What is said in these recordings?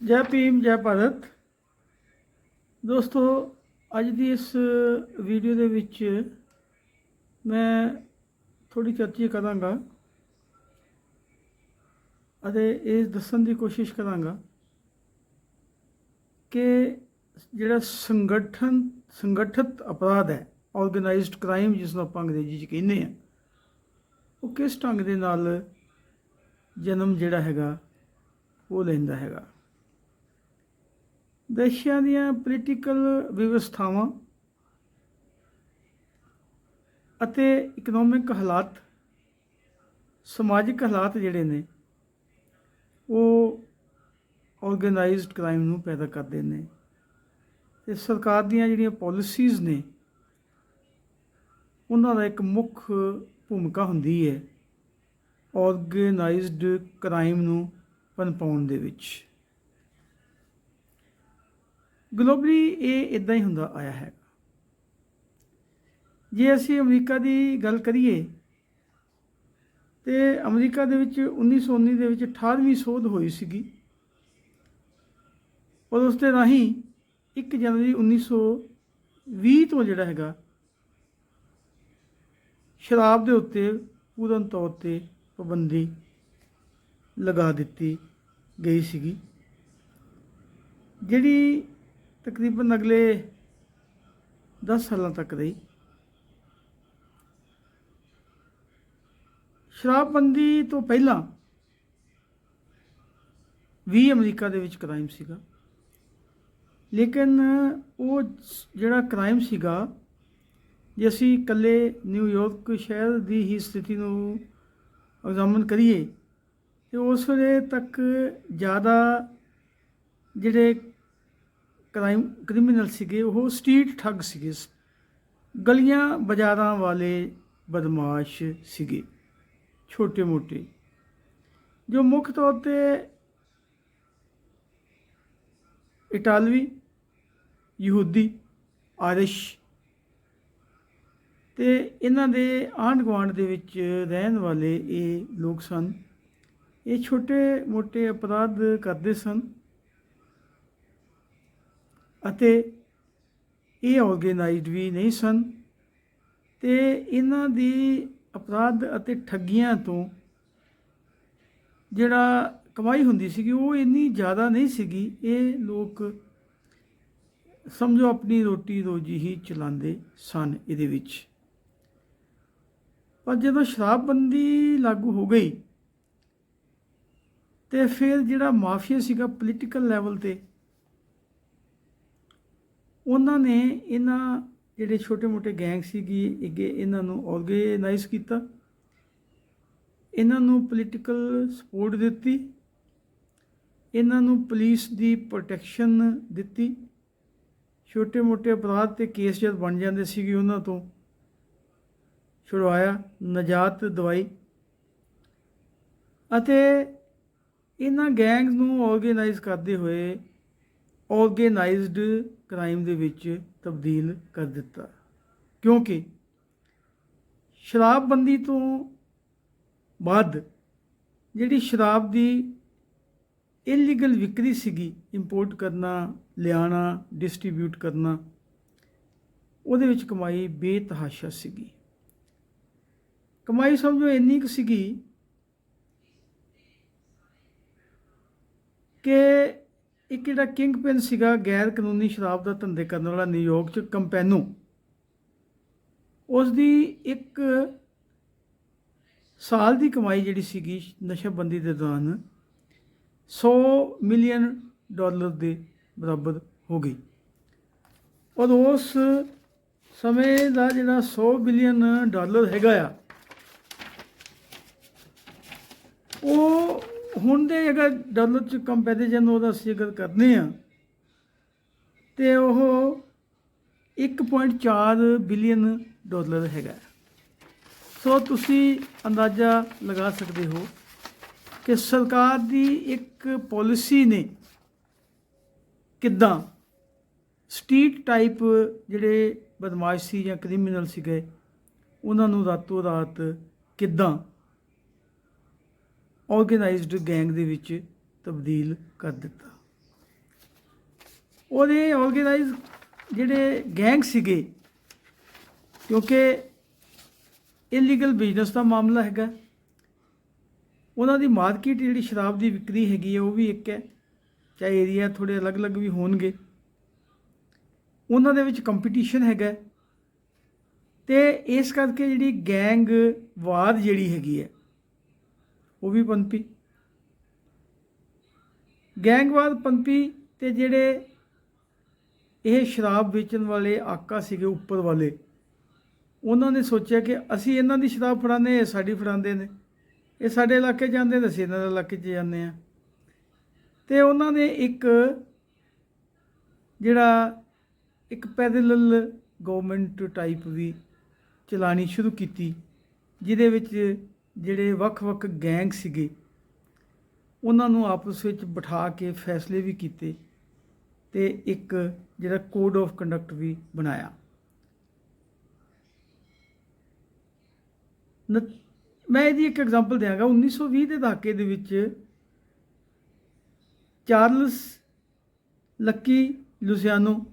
ਜੈ ਭੀਮ, ਜੈ ਭਾਰਤ। ਦੋਸਤੋ, ਅੱਜ ਦੀ ਇਸ ਵੀਡੀਓ ਦੇ ਵਿੱਚ ਮੈਂ ਥੋੜੀ ਚਰਚਾ ਕਰਾਂਗਾ ਅਤੇ ਇਹ ਦੱਸਣ ਦੀ ਕੋਸ਼ਿਸ਼ ਕਰਾਂਗਾ ਕਿ ਜਿਹੜਾ ਸੰਗਠਨ, ਸੰਗਠਿਤ ਅਪਰਾਧ ਹੈ ਆਰਗੇਨਾਈਜ਼ਡ ਕ੍ਰਾਈਮ ਜਿਸ ਨੂੰ ਆਪਾਂ ਅੰਗਰੇਜ਼ੀ 'ਚ ਕਹਿੰਦੇ ਆ ਉਹ ਕਿਸ ਢੰਗ ਦੇ ਨਾਲ ਜਨਮ ਜਿਹੜਾ ਹੈਗਾ, ਉਹ ਲੈਂਦਾ ਹੈਗਾ। ਦੇਸ਼ਾਂ ਦੀਆਂ ਪੋਲੀਟੀਕਲ ਵਿਵਸਥਾਵਾਂ ਅਤੇ ਇਕਨੋਮਿਕ ਹਾਲਾਤ, ਸਮਾਜਿਕ ਹਾਲਾਤ ਜਿਹੜੇ ਨੇ, ਉਹ ਆਰਗੇਨਾਈਜ਼ਡ ਕ੍ਰਾਈਮ ਨੂੰ ਪੈਦਾ ਕਰਦੇ ਨੇ। ਤੇ ਸਰਕਾਰ ਦੀਆਂ ਜਿਹੜੀਆਂ ਪਾਲਿਸੀਜ਼ ਨੇ, ਉਹਨਾਂ ਦਾ ਇੱਕ ਮੁੱਖ ਭੂਮਿਕਾ ਹੁੰਦੀ ਹੈ ਆਰਗੇਨਾਈਜ਼ਡ ਕ੍ਰਾਈਮ ਨੂੰ ਪਨਪਾਉਣ ਦੇ ਵਿੱਚ। ਗਲੋਬਲੀ ਇਹ ਇਦਾਂ ਹੀ ਹੁੰਦਾ ਆਇਆ ਹੈ। ਜੇ ਅਸੀਂ ਅਮਰੀਕਾ ਦੀ ਗੱਲ ਕਰੀਏ, ਤੇ ਅਮਰੀਕਾ ਦੇ ਵਿੱਚ 1919 ਦੇ ਵਿੱਚ 18ਵੀਂ ਸੋਧ ਹੋਈ ਸੀਗੀ। ਔਰ ਉਸ ਦੇ ਰਾਹੀਂ 1 ਜਨਵਰੀ 1920 ਤੋਂ ਜਿਹੜਾ ਹੈਗਾ, ਸ਼ਰਾਬ ਦੇ ਉੱਤੇ ਪੂਰਨ ਤੌਰ ਤੇ ਪਾਬੰਦੀ ਲਗਾ ਦਿੱਤੀ ਗਈ ਸੀਗੀ। ਜਿਹੜੀ ਤਕਰੀਬਨ ਅਗਲੇ 10 ਸਾਲਾਂ ਤੱਕ ਰਹੀ ਸ਼ਰਾਬਬੰਦੀ ਤੋਂ ਪਹਿਲਾਂ ਵੀ ਅਮਰੀਕਾ ਦੇ ਵਿੱਚ ਕ੍ਰਾਈਮ ਸੀਗਾ। ਲੇਕਿਨ ਉਹ ਜਿਹੜਾ ਕ੍ਰਾਈਮ ਸੀਗਾ, ਜੇ ਅਸੀਂ ਇਕੱਲੇ ਨਿਊਯਾਰਕ ਸ਼ਹਿਰ ਦੀ ਹੀ ਸਥਿਤੀ ਨੂੰ ਐਗਜ਼ਾਮਨ ਕਰੀਏ, ਤੇ ਉਸ ਵੇਲੇ ਤੱਕ ਜ਼ਿਆਦਾ ਜਿਹੜੇ ਕ੍ਰਾਈਮ ਕ੍ਰਿਮੀਨਲ ਸੀਗੇ, ਉਹ ਸਟਰੀਟ ਠੱਗ ਸੀਗੇ। ਗਲੀਆਂ ਬਾਜ਼ਾਰਾਂ ਵਾਲੇ ਬਦਮਾਸ਼ ਸੀਗੇ ਛੋਟੇ ਮੋਟੇ ਜੋ ਮੁੱਖ ਤੌਰ ਤੇ ਇਟਾਲਵੀ, ਯਹੂਦੀ, ਆਰਿਸ਼ ਤੇ ਇਹਨਾਂ ਦੇ ਆਂਢ ਗੁਆਂਢ ਦੇ ਵਿੱਚ ਰਹਿਣ ਵਾਲੇ ਇਹ ਲੋਕ ਸਨ। ਇਹ ਛੋਟੇ ਮੋਟੇ ਅਪਰਾਧ ਕਰਦੇ ਸਨ। ਅਤੇ ਇਹ ਆਰਗੇਨਾਈਜ਼ਡ ਵੀ ਨਹੀਂ ਸਨ ਤੇ ਇਹਨਾਂ ਦੀ ਅਪਰਾਧ ਅਤੇ ਠੱਗੀਆਂ ਤੋਂ ਜਿਹੜਾ ਕਮਾਈ ਹੁੰਦੀ ਸੀਗੀ ਉਹ ਇੰਨੀ ਜ਼ਿਆਦਾ ਨਹੀਂ ਸੀਗੀ, ਇਹ ਲੋਕ ਸਮਝੋ ਆਪਣੀ ਰੋਟੀ ਰੋਜੀ ਹੀ ਚਲਾਉਂਦੇ ਸਨ ਇਹਦੇ ਵਿੱਚ। ਪਰ ਜਦੋਂ ਸ਼ਰਾਬਬੰਦੀ ਲਾਗੂ ਹੋ ਗਈ ਤੇ ਫਿਰ ਜਿਹੜਾ ਮਾਫੀਆ ਸੀਗਾ ਪੋਲੀਟੀਕਲ ਲੈਵਲ ਤੇ ਉਹਨਾਂ ਨੇ ਇਹਨਾਂ ਜਿਹੜੇ ਛੋਟੇ-ਮੋਟੇ ਗੈਂਗ ਸੀਗੀ, ਅੱਗੇ ਇਹਨਾਂ ਨੂੰ ਆਰਗੇਨਾਈਜ਼ ਕੀਤਾ। ਇਹਨਾਂ ਨੂੰ ਪੋਲੀਟੀਕਲ ਸਪੋਰਟ ਦਿੱਤੀ। ਇਹਨਾਂ ਨੂੰ ਪੁਲਿਸ ਦੀ ਪ੍ਰੋਟੈਕਸ਼ਨ ਦਿੱਤੀ। ਛੋਟੇ-ਮੋਟੇ ਅਪਰਾਧ ਤੇ ਕੇਸ ਜਦ ਬਣ ਜਾਂਦੇ ਸੀਗੇ ਉਹਨਾਂ ਤੋਂ, ਛੁਡਵਾਇਆ, ਨਜਾਤ ਦਵਾਈ। ਅਤੇ ਇਹਨਾਂ ਗੈਂਗਸ ਨੂੰ ਆਰਗੇਨਾਈਜ਼ ਕਰਦੇ ਹੋਏ ਆਰਗੇਨਾਈਜ਼ਡ ਕ੍ਰਾਈਮ ਦੇ ਵਿੱਚ ਤਬਦੀਲ ਕਰ ਦਿੱਤਾ। ਕਿਉਂਕਿ ਸ਼ਰਾਬਬੰਦੀ ਤੋਂ ਬਾਅਦ ਜਿਹੜੀ ਸ਼ਰਾਬ ਦੀ ਇਲੀਗਲ ਵਿਕਰੀ ਸੀਗੀ ਇੰਪੋਰਟ ਕਰਨਾ, ਲਿਆਣਾ ਡਿਸਟ੍ਰੀਬਿਊਟ ਕਰਨਾ, ਉਹਦੇ ਵਿੱਚ ਕਮਾਈ ਬੇਤਹਾਸ਼ਾ ਸੀਗੀ। ਕਮਾਈ ਸਮਝੋ ਇੰਨੀ ਕੁ ਸੀਗੀ ਕਿ ਇੱਕ ਜਿਹੜਾ ਕਿੰਗ ਪਿਨ ਸੀਗਾ ਗੈਰ ਕਾਨੂੰਨੀ ਸ਼ਰਾਬ ਦਾ ਧੰਦੇ ਕਰਨ ਵਾਲਾ ਨਿਊਯਾਰਕ ਚ ਕੰਪੈਨੋ। ਉਸ ਦੀ ਇੱਕ ਸਾਲ ਦੀ ਕਮਾਈ ਜਿਹੜੀ ਸੀਗੀ ਨਸ਼ਾਬੰਦੀ ਦੇ ਦੌਰਾਨ 100 ਮਿਲੀਅਨ ਡਾਲਰ ਦੇ ਬਰਾਬਰ ਹੋ ਗਈ। ਔਰ ਉਸ ਸਮੇਂ ਦਾ ਜਿਹੜਾ 100 ਬਿਲੀਅਨ ਡਾਲਰ ਹੈਗਾ ਆ, ਉਹ ਹੁਣ ਦੇ ਅਗਰ ਡਾਲਰ ਚ ਕੰਪੈਰੀਜ਼ਨ ਉਹਦਾ ਅਸੀਂ ਅਗਰ ਕਰਨੇ ਆ, ਤੇ ਉਹ 1.4 ਬਿਲੀਅਨ ਡਾਲਰ ਹੈਗਾ। ਸੋ ਤੁਸੀਂ ਅੰਦਾਜ਼ਾ ਲਗਾ ਸਕਦੇ ਹੋ ਕਿ ਸਰਕਾਰ ਦੀ ਇੱਕ ਪਾਲਿਸੀ ਨੇ ਕਿੱਦਾਂ ਸਟਰੀਟ ਟਾਈਪ ਜਿਹੜੇ ਬਦਮਾਸ਼ ਸੀ ਜਾਂ ਕ੍ਰਿਮੀਨਲ ਸੀਗੇ, ਉਹਨਾਂ ਨੂੰ ਰਾਤੋਂ ਰਾਤ ਕਿੱਦਾਂ ਆਰਗੇਨਾਈਜ਼ਡ ਗੈਂਗ ਦੇ ਵਿੱਚ ਤਬਦੀਲ ਕਰ ਦਿੱਤਾ। ਉਹਦੇ ਆਰਗੇਨਾਈਜ਼ ਜਿਹੜੇ ਗੈਂਗ ਸੀਗੇ, ਕਿਉਂਕਿ ਇਲੀਗਲ ਬਿਜ਼ਨਸ ਦਾ ਮਾਮਲਾ ਹੈਗਾ। ਉਹਨਾਂ ਦੀ ਮਾਰਕੀਟ ਜਿਹੜੀ ਸ਼ਰਾਬ ਦੀ ਵਿਕਰੀ ਹੈਗੀ ਹੈ ਉਹ ਵੀ ਇੱਕ ਹੈ। ਚਾਹੇ ਏਰੀਆ ਥੋੜੇ ਅਲੱਗ-ਅਲੱਗ ਵੀ ਹੋਣਗੇ। ਉਹਨਾਂ ਦੇ ਵਿੱਚ ਕੰਪੀਟੀਸ਼ਨ ਹੈਗਾ। ਤੇ ਇਸ ਕਰਕੇ ਜਿਹੜੀ ਗੈਂਗ ਵਾਰ ਜਿਹੜੀ ਹੈਗੀ ਹੈ ਉਹ ਵੀ ਪੰਪੀ ਗੈਂਗਵਾਦ ਪੰਪੀ ਤੇ ਜਿਹੜੇ ਇਹ ਸ਼ਰਾਬ ਵੇਚਣ ਵਾਲੇ ਆਕਾ ਸੀਗੇ ਉੱਪਰ ਵਾਲੇ, ਉਹਨਾਂ ਨੇ ਸੋਚਿਆ ਕਿ ਅਸੀਂ ਇਹਨਾਂ ਦੀ ਸ਼ਰਾਬ ਫੜਾਉਂਦੇ ਇਹ ਸਾਡੀ ਫੜਾਉਂਦੇ ਨੇ। ਇਹ ਸਾਡੇ ਇਲਾਕੇ 'ਚ ਜਾਂਦੇ ਨੇ ਅਸੀਂ ਇਹਨਾਂ ਦੇ ਇਲਾਕੇ 'ਚ ਜਾਂਦੇ ਆ ਤੇ ਉਹਨਾਂ ਨੇ ਇੱਕ ਜਿਹੜਾ ਇੱਕ ਪੈਰਲਲ ਗਵਰਨਮੈਂਟ ਟਾਈਪ ਵੀ ਚਲਾਣੀ ਸ਼ੁਰੂ ਕੀਤੀ, ਜਿਹਦੇ ਵਿੱਚ ਜਿਹੜੇ ਵੱਖ-ਵੱਖ ਗੈਂਗ ਸੀਗੇ, ਉਹਨਾਂ ਨੂੰ ਆਪਸ ਵਿੱਚ ਬਿਠਾ ਕੇ ਫੈਸਲੇ ਵੀ ਕੀਤੇ ਤੇ ਇੱਕ ਜਿਹੜਾ ਕੋਡ ਆਫ ਕੰਡਕਟ ਵੀ ਬਣਾਇਆ। ਨ- ਮੈਂ ਇਹਦੀ ਇੱਕ ਐਗਜ਼ਾਮਪਲ ਦਿਆਂਗਾ। 1920 ਦੇ ਦਹਾਕੇ ਦੇ ਵਿੱਚ ਚਾਰਲਸ ਲੱਕੀ ਲੁਸਿਆਨੋ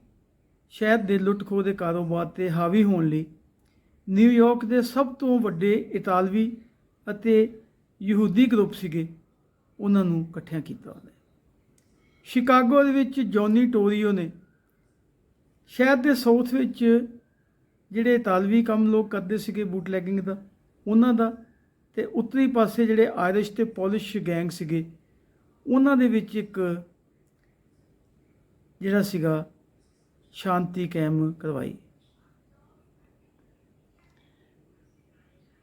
ਸ਼ਹਿਰ ਦੇ ਲੁੱਟ-ਖੋਹ ਦੇ ਕਾਰੋਬਾਰ ਤੇ ਹਾਵੀ ਹੋਣ ਲਈ ਨਿਊਯਾਰਕ ਦੇ ਸਭ ਤੋਂ ਵੱਡੇ ਇਤਾਲਵੀ ਅਤੇ ਯਹੂਦੀ ਗਰੁੱਪ ਸੀਗੇ, ਉਹਨਾਂ ਨੂੰ ਇਕੱਠਿਆਂ ਕੀਤਾ ਉਹਨੇ। ਸ਼ਿਕਾਗੋ ਦੇ ਵਿੱਚ ਜੌਨੀ ਟੋਰੀਓ ਨੇ ਸ਼ਹਿਰ ਦੇ ਸਾਊਥ ਵਿੱਚ ਜਿਹੜੇ ਤਾਲਵੀ ਕੰਮ ਲੋਕ ਕਰਦੇ ਸੀਗੇ ਬੂਟ ਲੈਗਿੰਗ ਦਾ, ਉਹਨਾਂ ਦਾ ਤੇ ਉੱਤਰੀ ਪਾਸੇ ਜਿਹੜੇ ਆਇਰਿਸ਼ ਤੇ ਪੋਲਿਸ਼ ਗੈਂਗ ਸੀਗੇ, ਉਹਨਾਂ ਦੇ ਵਿੱਚ ਇੱਕ ਜਿਹੜਾ ਸੀਗਾ ਸ਼ਾਂਤੀ ਕਾਇਮ ਕਰਵਾਈ।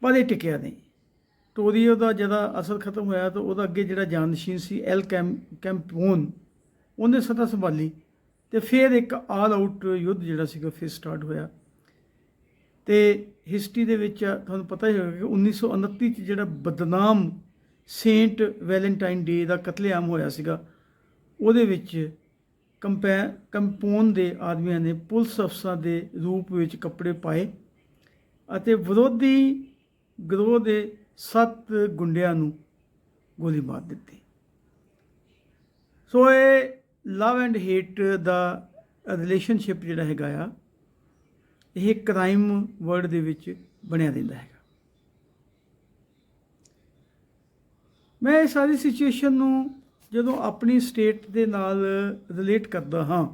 ਪਰ ਇਹ ਟਿਕਿਆ ਨਹੀਂ। ਟੋਰੀਓ ਦਾ ਜਦੋਂ ਅਸਰ ਖਤਮ ਹੋਇਆ ਤਾਂ ਉਹਦਾ ਅੱਗੇ ਜਿਹੜਾ ਜਾਨਸ਼ੀਨ ਸੀ, ਐਲ ਕੈਮ, ਕੈਂਪੋਨ, ਉਹਨੇ ਸਤਾ ਸੰਭਾਲੀ। ਤੇ ਫਿਰ ਇੱਕ ਆਲ ਆਊਟ ਯੁੱਧ ਜਿਹੜਾ ਸੀਗਾ, ਫਿਰ ਸਟਾਰਟ ਹੋਇਆ। ਤੇ ਹਿਸਟਰੀ ਦੇ ਵਿੱਚ ਤੁਹਾਨੂੰ ਪਤਾ ਹੀ ਹੋਵੇਗਾ ਕਿ 1929 ਚ ਜਿਹੜਾ ਬਦਨਾਮ ਸੇਂਟ ਵੈਲੈਂਟਾਈਨ ਡੇ ਦਾ ਕਤਲੇਆਮ ਹੋਇਆ ਸੀਗਾ, ਉਹਦੇ ਵਿੱਚ ਕੰਪੈ, ਕੰਪੋਨ ਦੇ ਆਦਮੀਆਂ ਨੇ ਪੁਲਿਸ ਅਫਸਰਾਂ ਦੇ ਰੂਪ ਵਿੱਚ ਕੱਪੜੇ ਪਾਏ ਅਤੇ ਵਿਰੋਧੀ ਗਰੋਹ ਦੇ ਸੱਤ ਗੁੰਡਿਆਂ ਨੂੰ ਗੋਲੀ ਮਾਰ ਦਿੱਤੀ। ਸੋ ਇਹ ਲਵ ਐਂਡ ਹੇਟ ਦਾ ਰਿਲੇਸ਼ਨਸ਼ਿਪ ਜਿਹੜਾ ਹੈਗਾ ਆ, ਇਹ ਕ੍ਰਾਈਮ ਵਰਡ ਦੇ ਵਿੱਚ ਬਣਿਆ ਰਹਿੰਦਾ ਹੈਗਾ। ਮੈਂ ਇਹ ਸਾਰੀ ਸਿਚੁਏਸ਼ਨ ਨੂੰ ਜਦੋਂ ਆਪਣੀ ਸਟੇਟ ਦੇ ਨਾਲ ਰਿਲੇਟ ਕਰਦਾ ਹਾਂ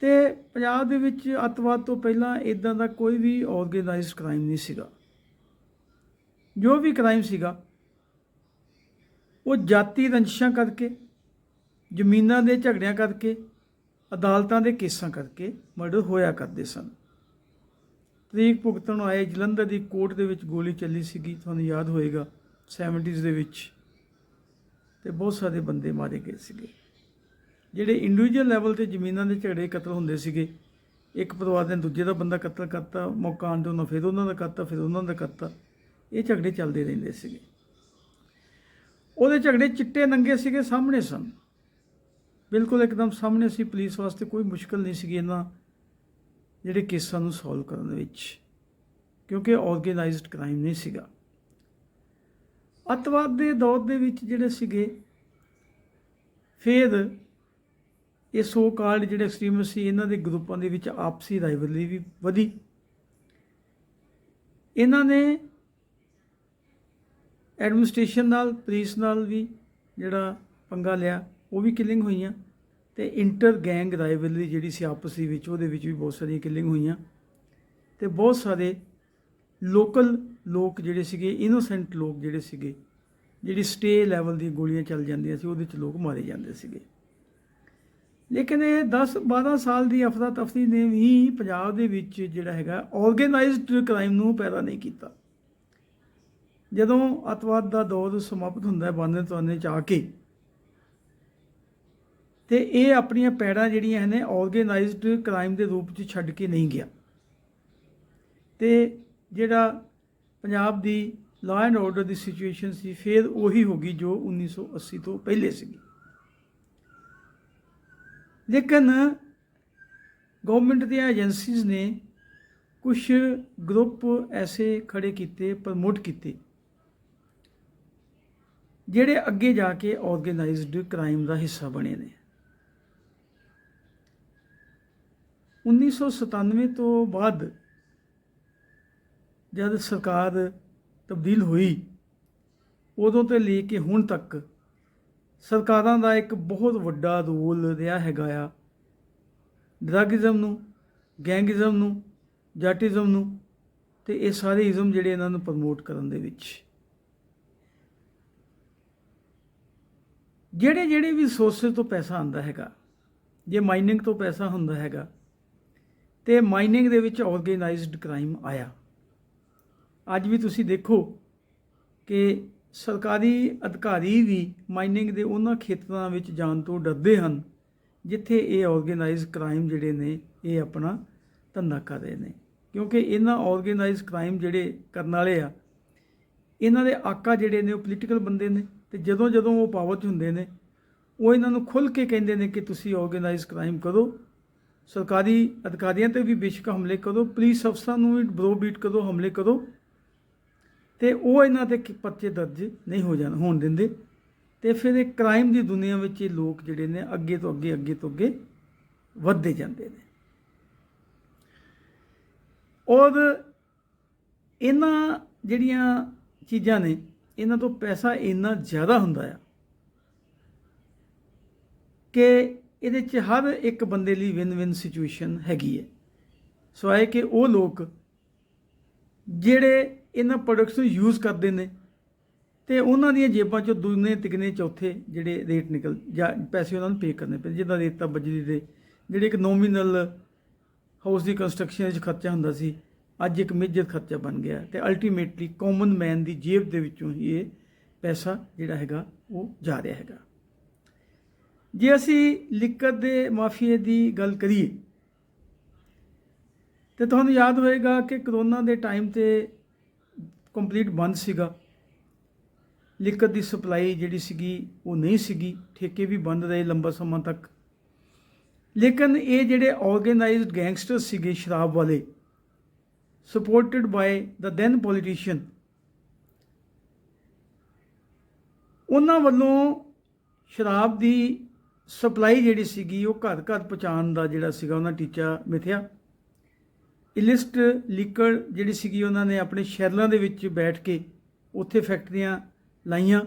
ਤੇ ਪੰਜਾਬ ਦੇ ਵਿੱਚ ਅੱਤਵਾਦ ਤੋਂ ਪਹਿਲਾਂ ਇਦਾਂ ਦਾ ਕੋਈ ਵੀ ਆਰਗੇਨਾਈਜ਼ਡ ਕ੍ਰਾਈਮ ਨਹੀਂ ਸੀਗਾ। ਜੋ ਵੀ ਕ੍ਰਾਈਮ ਸੀਗਾ, ਉਹ ਜਾਤੀ ਰੰਜਿਸ਼ਾਂ ਕਰਕੇ, ਜ਼ਮੀਨਾਂ ਦੇ ਝਗੜਿਆਂ ਕਰਕੇ, ਅਦਾਲਤਾਂ ਦੇ ਕੇਸਾਂ ਕਰਕੇ ਮਰਡਰ ਹੋਇਆ ਕਰਦੇ ਸਨ। ਤਰੀਕ ਭੁਗਤਣ ਆਏ ਜਲੰਧਰ ਦੀ ਕੋਰਟ ਦੇ ਵਿੱਚ ਗੋਲੀ ਚੱਲੀ ਸੀਗੀ, ਤੁਹਾਨੂੰ ਯਾਦ ਹੋਏਗਾ 70s ਦੇ ਵਿੱਚ, ਤੇ ਬਹੁਤ ਸਾਰੇ ਬੰਦੇ ਮਾਰੇ ਗਏ ਸੀਗੇ। ਜਿਹੜੇ ਇੰਡੀਵਿਜੂਅਲ ਲੈਵਲ ਤੇ ਜ਼ਮੀਨਾਂ ਦੇ ਝਗੜੇ ਕਤਲ ਹੁੰਦੇ ਸੀਗੇ, ਇੱਕ ਪਰਿਵਾਰ ਨੇ ਦੂਜੇ ਦਾ ਬੰਦਾ ਕਤਲ ਕਰਤਾ, ਮੌਕਾ ਆਉਣ ਤੇ ਉਹਨਾਂ ਫਿਰ ਉਹਨਾਂ ਦਾ ਕਰਤਾ, ਫਿਰ ਉਹਨਾਂ ਦਾ ਕਰਤਾ, ਇਹ ਝਗੜੇ ਚੱਲਦੇ ਰਹਿੰਦੇ ਸੀਗੇ। ਉਹਦੇ ਝਗੜੇ ਚਿੱਟੇ ਨੰਗੇ ਸੀਗੇ, ਸਾਹਮਣੇ ਸਨ। ਬਿਲਕੁਲ ਇੱਕਦਮ ਸਾਹਮਣੇ ਸੀ, ਪੁਲਿਸ ਵਾਸਤੇ ਕੋਈ ਮੁਸ਼ਕਲ ਨਹੀਂ ਸੀਗੀ ਇਹਨਾਂ ਜਿਹੜੇ ਕੇਸਾਂ ਨੂੰ ਸੋਲਵ ਕਰਨ ਵਿੱਚ, ਕਿਉਂਕਿ ਆਰਗੇਨਾਈਜ਼ਡ ਕ੍ਰਾਈਮ ਨਹੀਂ ਸੀਗਾ। ਅੱਤਵਾਦ ਦੇ ਦੌਰ ਦੇ ਵਿੱਚ ਜਿਹੜੇ ਸੀਗੇ, ਫੇਰ ਇਹ ਸੋ ਕਾਲਡ ਜਿਹੜੇ ਐਕਸਟ੍ਰੀਮਿਸਟ ਸੀ, ਇਹਨਾਂ ਦੇ ਗਰੁੱਪਾਂ ਦੇ ਵਿੱਚ ਆਪਸੀ ਰਾਈਵਲਰੀ ਵੀ ਵਧੀ। ਇਹਨਾਂ ਨੇ ਐਡਮਿਨਿਸਟ੍ਰੇਸ਼ਨ ਨਾਲ ਪੁਲਿਸ ਨਾਲ ਵੀ ਜਿਹੜਾ ਪੰਗਾ ਲਿਆ, ਉਹ ਵੀ ਕਿਲਿੰਗ ਹੋਈਆਂ ਤੇ ਇੰਟਰ ਗੈਂਗ ਰਾਈਵਲਰੀ ਜਿਹੜੀ ਸੀ ਆਪਸੀ ਵਿੱਚ, ਉਹਦੇ ਵਿੱਚ ਵੀ ਬਹੁਤ ਸਾਰੀਆਂ ਕਿਲਿੰਗ ਹੋਈਆਂ ਤੇ ਬਹੁਤ ਸਾਰੇ ਲੋਕਲ ਲੋਕ ਜਿਹੜੇ ਸੀਗੇ ਇਨੋਸੈਂਟ ਲੋਕ ਜਿਹੜੇ ਸੀਗੇ, ਜਿਹੜੀ ਸਟੇ ਲੈਵਲ ਦੀ ਗੋਲੀਆਂ ਚੱਲ ਜਾਂਦੀਆਂ ਸੀ, ਉਹਦੇ ਚ ਲੋਕ ਮਾਰੇ ਜਾਂਦੇ ਸੀਗੇ। ਲੇਕਿਨ ਇਹ 10 12 ਸਾਲ ਦੀ ਅਫਰਾ ਤਫਰੀ ਨੇ ਵੀ ਪੰਜਾਬ ਦੇ ਵਿੱਚ ਜਿਹੜਾ ਹੈਗਾ ਆਰਗੇਨਾਈਜ਼ਡ ਕ੍ਰਾਈਮ ਨੂੰ ਪੈਦਾ ਨਹੀਂ ਕੀਤਾ। ਜਦੋਂ ਅਤਵਾਦ ਦਾ ਦੌਰ ਸਮਾਪਤ ਹੁੰਦਾ ਹੈ ਬਾਨੇ ਤਵਾਨੇ ਚ ਆ ਕੇ, ਤੇ ਇਹ ਆਪਣੀਆਂ ਪੈੜਾਂ ਜਿਹੜੀਆਂ ਨੇ ਆਰਗੇਨਾਈਜ਼ਡ ਕ੍ਰਾਈਮ ਦੇ ਰੂਪ 'ਚ ਛੱਡ ਕੇ ਨਹੀਂ ਗਿਆ। ਤੇ ਜਿਹੜਾ ਪੰਜਾਬ ਦੀ ਲਾਅ ਐਂਡ ਆਰਡਰ ਦੀ ਸਿਚੁਏਸ਼ਨ ਸੀ, ਫਿਰ ਉਹੀ ਹੋ ਗਈ ਜੋ 1980 ਤੋਂ ਪਹਿਲੇ ਸੀਗੀ। ਲੇਕਿਨ ਗਵਰਨਮੈਂਟ ਦੀਆਂ ਏਜੰਸੀਜ਼ ਨੇ ਕੁਝ ਗਰੁੱਪ ਐਸੇ ਖੜੇ ਕੀਤੇ ਪ੍ਰਮੋਟ ਕੀਤੇ, ਜਿਹੜੇ ਅੱਗੇ ਜਾ ਕੇ ਆਰਗੇਨਾਈਜ਼ਡ ਕ੍ਰਾਈਮ ਦਾ ਹਿੱਸਾ ਬਣੇ ਨੇ। 1997 ਤੋਂ ਬਾਅਦ ਜਦ ਸਰਕਾਰ ਤਬਦੀਲ ਹੋਈ, ਉਦੋਂ ਤੋਂ ਲੈ ਕੇ ਹੁਣ ਤੱਕ ਸਰਕਾਰਾਂ ਦਾ ਇੱਕ ਬਹੁਤ ਵੱਡਾ ਰੋਲ ਰਿਹਾ ਹੈਗਾ ਆ। ਡਰੱਗਿਜ਼ਮ ਨੂੰ ਗੈਂਗਿਜ਼ਮ ਨੂੰ ਜਾਟਿਜ਼ਮ ਨੂੰ ਤੇ ਇਹ ਸਾਰੇ ਇਜ਼ਮ ਜਿਹੜੇ ਇਹਨਾਂ ਨੂੰ ਪ੍ਰਮੋਟ ਕਰਨ ਦੇ ਵਿੱਚ। ਜਿਹੜੇ ਜਿਹੜੇ ਵੀ ਸੋਰਸਸ ਤੋਂ ਪੈਸਾ ਆਉਂਦਾ ਹੈਗਾ, ਜੇ ਮਾਈਨਿੰਗ ਤੋਂ ਪੈਸਾ ਹੁੰਦਾ ਹੈਗਾ, ਤੇ ਮਾਈਨਿੰਗ ਦੇ ਵਿੱਚ ਆਰਗੇਨਾਈਜ਼ਡ ਕ੍ਰਾਈਮ ਆਇਆ। ਅੱਜ ਵੀ ਤੁਸੀਂ ਦੇਖੋ ਕਿ ਸਰਕਾਰੀ ਅਧਿਕਾਰੀ ਵੀ ਮਾਈਨਿੰਗ ਦੇ ਉਹਨਾਂ ਖੇਤਰਾਂ ਵਿੱਚ ਜਾਣ ਤੋਂ ਡਰਦੇ ਹਨ, ਜਿੱਥੇ ਇਹ ਆਰਗੇਨਾਈਜ਼ ਕ੍ਰਾਈਮ ਜਿਹੜੇ ਨੇ, ਇਹ ਆਪਣਾ ਧੰਦਾ ਕਰ ਰਹੇ ਨੇ। ਕਿਉਂਕਿ ਇਹਨਾਂ ਆਰਗੇਨਾਈਜ਼ ਕ੍ਰਾਈਮ ਜਿਹੜੇ ਕਰਨ ਵਾਲੇ ਆ, ਇਹਨਾਂ ਦੇ ਆਕਾ ਜਿਹੜੇ ਨੇ ਉਹ ਪੋਲੀਟੀਕਲ ਬੰਦੇ ਨੇ ਤੇ ਜਦੋਂ ਜਦੋਂ ਉਹ ਪਾਵਰ 'ਚ ਹੁੰਦੇ ਨੇ, ਉਹ ਇਹਨਾਂ ਨੂੰ ਖੁੱਲ੍ਹ ਕੇ ਕਹਿੰਦੇ ਨੇ ਕਿ ਤੁਸੀਂ ਆਰਗੇਨਾਈਜ਼ ਕ੍ਰਾਈਮ ਕਰੋ, ਸਰਕਾਰੀ ਅਧਿਕਾਰੀਆਂ ਤੇ ਵੀ ਬੇਸ਼ੱਕ ਹਮਲੇ ਕਰੋ, ਪੁਲਿਸ ਅਫਸਰਾਂ ਨੂੰ ਵੀ ਬਰੋਬੀਟ ਕਰੋ, ਹਮਲੇ ਕਰੋ। ਤੇ ਉਹ ਇਹਨਾਂ ਤੇ ਕਿ- ਪਰਚੇ ਦਰਜ ਨਹੀਂ ਹੋ ਜਾਣ, ਹੋਣ ਦਿੰਦੇ। ਤੇ ਫਿਰ ਇਹ ਕ੍ਰਾਈਮ ਦੀ ਦੁਨੀਆ ਵਿੱਚ ਇਹ ਲੋਕ ਜਿਹੜੇ ਨੇ ਅੱਗੇ ਤੋਂ ਅੱਗੇ ਅੱਗੇ ਤੋਂ ਅੱਗੇ ਵੱਧਦੇ ਜਾਂਦੇ ਨੇ। ਔਰ ਇਹਨਾਂ ਜਿਹੜੀਆਂ ਚੀਜ਼ਾਂ ਨੇ, ਇਹਨਾਂ ਤੋਂ ਪੈਸਾ ਇੰਨਾ ਜ਼ਿਆਦਾ ਹੁੰਦਾ ਆ ਕਿ ਇਹਦੇ 'ਚ ਹਰ ਇੱਕ ਬੰਦੇ ਲਈ ਵਿਨ ਵਿਨ ਸਿਚੁਏਸ਼ਨ ਹੈਗੀ ਹੈ। ਸੋ ਸਵਾਏ ਕਿ ਉਹ ਲੋਕ ਜਿਹੜੇ ਇਹਨਾਂ ਪ੍ਰੋਡਕਟਸ ਨੂੰ ਯੂਜ਼ ਕਰਦੇ ਨੇ ਤੇ ਉਹਨਾਂ ਦੀਆਂ ਜੇਬਾਂ 'ਚੋਂ ਦੂਨੇ ਤਿਗਨੇ ਚੌਥੇ ਜਿਹੜੇ ਰੇਟ ਨਿਕਲ ਜਾਂ ਪੈਸੇ ਉਹਨਾਂ ਨੂੰ ਪੇ ਕਰਨੇ ਪੈਂਦੇ, ਜਿੱਦਾਂ ਰੇਤਾ ਬਜਰੀ ਦੇ ਜਿਹੜੇ ਇੱਕ ਨੋਮੀਨਲ ਹਾਊਸ ਦੀ ਕੰਸਟਰਕਸ਼ਨ ਵਿੱਚ ਖਰਚਾ ਹੁੰਦਾ ਸੀ, ਅੱਜ ਇੱਕ ਮੇਜਰ ਖਰਚਾ ਬਣ ਗਿਆ ਤੇ ਅਲਟੀਮੇਟਲੀ ਕਾਮਨ ਮੈਨ ਦੀ ਜੇਬ ਦੇ ਵਿੱਚੋਂ ਹੀ ਇਹ ਪੈਸਾ ਜਿਹੜਾ ਹੈਗਾ ਉਹ ਜਾ ਰਿਹਾ ਹੈਗਾ। ਜੇ ਅਸੀਂ ਲਿਕਰ ਦੇ ਮਾਫੀਏ ਦੀ ਗੱਲ ਕਰੀਏ, ਤੇ ਤੁਹਾਨੂੰ ਯਾਦ ਹੋਏਗਾ ਕਿ ਕਰੋਨਾ ਦੇ ਟਾਈਮ ਤੇ ਕੰਪਲੀਟ ਬੰਦ ਸੀਗਾ। ਲਿਕਰ ਦੀ ਸਪਲਾਈ ਜਿਹੜੀ ਸੀਗੀ, ਉਹ ਨਹੀਂ ਸੀਗੀ। ਠੇਕੇ ਵੀ ਬੰਦ ਰਹੇ ਲੰਬਾ ਸਮਾਂ ਤੱਕ। ਲੇਕਿਨ ਇਹ ਜਿਹੜੇ ਆਰਗੇਨਾਈਜ਼ਡ ਗੈਂਗਸਟਰ ਸੀਗੇ ਸ਼ਰਾਬ ਵਾਲੇ ਸਪੋਰਟਡ ਬਾਈ ਦਾ ਦੈਨ ਪੋਲੀਟੀਸ਼ੀਅਨ ਉਹਨਾਂ ਵੱਲੋਂ ਸ਼ਰਾਬ ਦੀ ਸਪਲਾਈ ਜਿਹੜੀ ਸੀਗੀ, ਉਹ ਘਰ ਘਰ ਪਹੁੰਚਾਉਣ ਦਾ ਜਿਹੜਾ ਸੀਗਾ, ਉਹਨਾਂ ਟੀਚਾ ਮਿਥਿਆ। ਇਲਿਸਟ ਲੀਕੜ ਜਿਹੜੀ ਸੀਗੀ ਉਹਨਾਂ ਨੇ ਆਪਣੇ ਸ਼ਹਿਰਾਂ ਦੇ ਵਿੱਚ ਬੈਠ ਕੇ ਉੱਥੇ ਫੈਕਟਰੀਆਂ ਲਾਈਆਂ।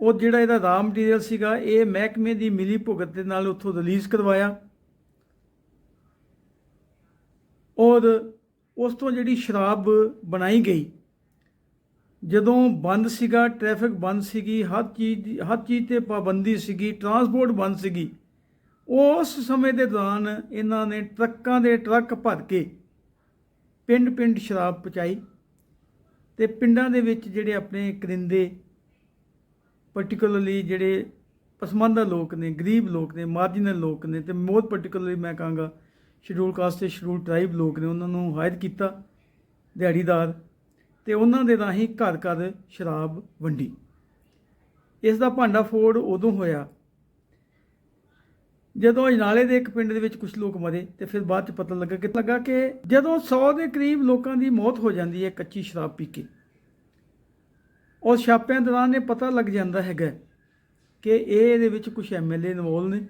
ਉਹ ਜਿਹੜਾ ਇਹਦਾ ਰਾਮ ਮਟੀਰੀਅਲ ਸੀਗਾ, ਇਹ ਮਹਿਕਮੇ ਦੀ ਮਿਲੀ ਭੁਗਤ ਦੇ ਨਾਲ ਉੱਥੋਂ ਰਿਲੀਜ਼ ਕਰਵਾਇਆ। ਔਰ ਉਸ ਤੋਂ ਜਿਹੜੀ ਸ਼ਰਾਬ ਬਣਾਈ ਗਈ, ਜਦੋਂ ਬੰਦ ਸੀਗਾ ਟ੍ਰੈਫਿਕ ਬੰਦ ਸੀਗੀ, ਹਰ ਚੀਜ਼ ਹਰ ਚੀਜ਼ ਤੇ ਪਾਬੰਦੀ ਸੀਗੀ ਟਰਾਂਸਪੋਰਟ ਬੰਦ ਸੀਗੀ ਉਸ ਸਮੇਂ ਦੇ ਦੌਰਾਨ ਇਹਨਾਂ ਨੇ ਟਰੱਕਾਂ ਦੇ ਟਰੱਕ ਭਰ ਕੇ ਪਿੰਡ-ਪਿੰਡ ਸ਼ਰਾਬ ਪਹੁੰਚਾਈ ਤੇ ਪਿੰਡਾਂ ਦੇ ਵਿੱਚ ਜਿਹੜੇ ਆਪਣੇ ਕਰਿੰਦੇ ਪਾਰਟਿਕੂਲਰਲੀ ਜਿਹੜੇ ਪਸਮੰਦਾ ਲੋਕ ਨੇ, ਗਰੀਬ ਲੋਕ ਨੇ ਮਾਰਜਨਲ ਲੋਕ ਨੇ ਤੇ ਮੋਰ ਪਾਰਟਿਕੂਲਰਲੀ ਮੈਂ ਕਹਾਂਗਾ ਸ਼ਡਿਊਲ ਕਾਸਟ ਤੇ ਸ਼ਡਿਊਲ ਟ੍ਰਾਈਬ ਲੋਕ ਨੇ, ਉਹਨਾਂ ਨੂੰ ਹਾਇਦ ਕੀਤਾ ਦਿਹਾੜੀਦਾਰ ਤੇ ਉਹਨਾਂ ਦੇ ਰਾਹੀਂ ਘਰ ਘਰ ਸ਼ਰਾਬ ਵੰਡੀ। ਇਸ ਦਾ ਭਾਂਡਾ ਫੋੜ ਉਦੋਂ ਹੋਇਆ ਜਦੋਂ ਅਜਨਾਲੇ ਦੇ ਇੱਕ ਪਿੰਡ ਦੇ ਵਿੱਚ ਕੁਝ ਲੋਕ ਮਰੇ ਤੇ ਫਿਰ ਬਾਅਦ ਚ ਪਤਾ ਲੱਗਾ ਕਿ ਲੱਗਾ ਕਿ ਜਦੋਂ 100 ਦੇ ਕਰੀਬ ਲੋਕਾਂ ਦੀ ਮੌਤ ਹੋ ਜਾਂਦੀ ਹੈ ਕੱਚੀ ਸ਼ਰਾਬ ਪੀ ਕੇ। ਉਹ ਛਾਪਿਆਂ ਦੌਰਾਨ ਇਹ ਪਤਾ ਲੱਗ ਜਾਂਦਾ ਹੈਗਾ ਕਿ ਇਹ ਇਹਦੇ ਵਿੱਚ ਕੁਝ ਐਮਐਲਏ ਇਨਵੋਲ ਨੇ।